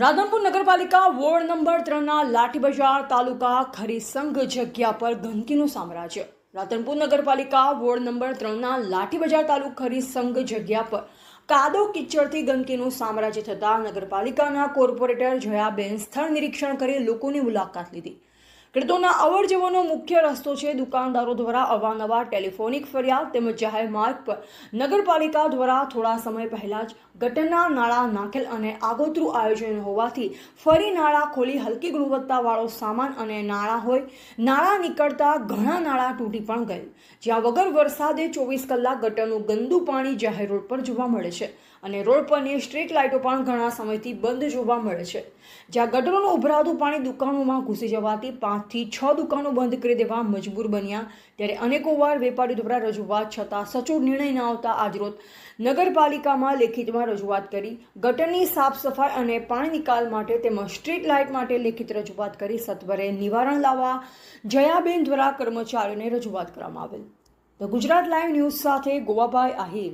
રાધનપુર નગરપાલિકા ward number ત્રણના લાઠી બજાર તાલુકા ખરીસંઘ જગ્યા પર ગંદકીનું સામ્રાજ્ય. રાધનપુર નગરપાલિકા વોર્ડ નંબર ત્રણના લાઠી બજાર તાલુકા ખરીસંઘ જગ્યા પર કાદો કિચડથી ગંદકીનું સામ્રાજ્ય થતાં નગરપાલિકાના કોર્પોરેટર જયાબેન સ્થળ નિરીક્ષણ કરી લોકોની મુલાકાત લીધી. ખેડૂતોના અવર જવાનો મુખ્ય રસ્તો છે દુકાનદારો દ્વારા અવારનવાર ટેલિફોનિક ફરિયાદ તેમજ જાહેર માર્ગ પર નગરપાલિકા દ્વારા થોડા સમય પહેલા જ ગટરના નાળા નાખેલ અને આગોતરું આયોજન હોવાથી ફરી નાળા ખોલી હલકી ગુણવત્તાવાળો સામાન અને નાળા હોય, નાળા નીકળતા ઘણા નાળા તૂટી પણ ગયેલ. જ્યાં વગર વરસાદે ચોવીસ કલાક ગટરનું ગંદુ પાણી જાહેર રોડ પર જોવા મળે છે અને રોડ પરની સ્ટ્રીટ લાઇટો પણ ઘણા સમયથી બંધ જોવા મળે છે. જ્યાં ગટરોનું ઉભરાતું પાણી દુકાનોમાં ઘૂસી જવાથી પાંચથી છ દુકાનો બંધ કરી દેવા મજબૂર બન્યા. ત્યારે અનેકો વાર વેપારીઓ દ્વારા રજૂઆત છતાં સચોટ નિર્ણય ન આવતા આજરોજ નગરપાલિકામાં લેખિતમાં રજૂઆત કરી. ગટરની સાફ સફાઈ અને પાણી નિકાલ માટે તેમજ સ્ટ્રીટ લાઇટ માટે લેખિત રજૂઆત કરી. સત્વરે નિવારણ લાવવા જયાબેન દ્વારા કર્મચારીઓને રજૂઆત કરવામાં આવેલ. તો ગુજરાત લાઈવ ન્યૂઝ સાથે ગોવાભાઈ આહિર.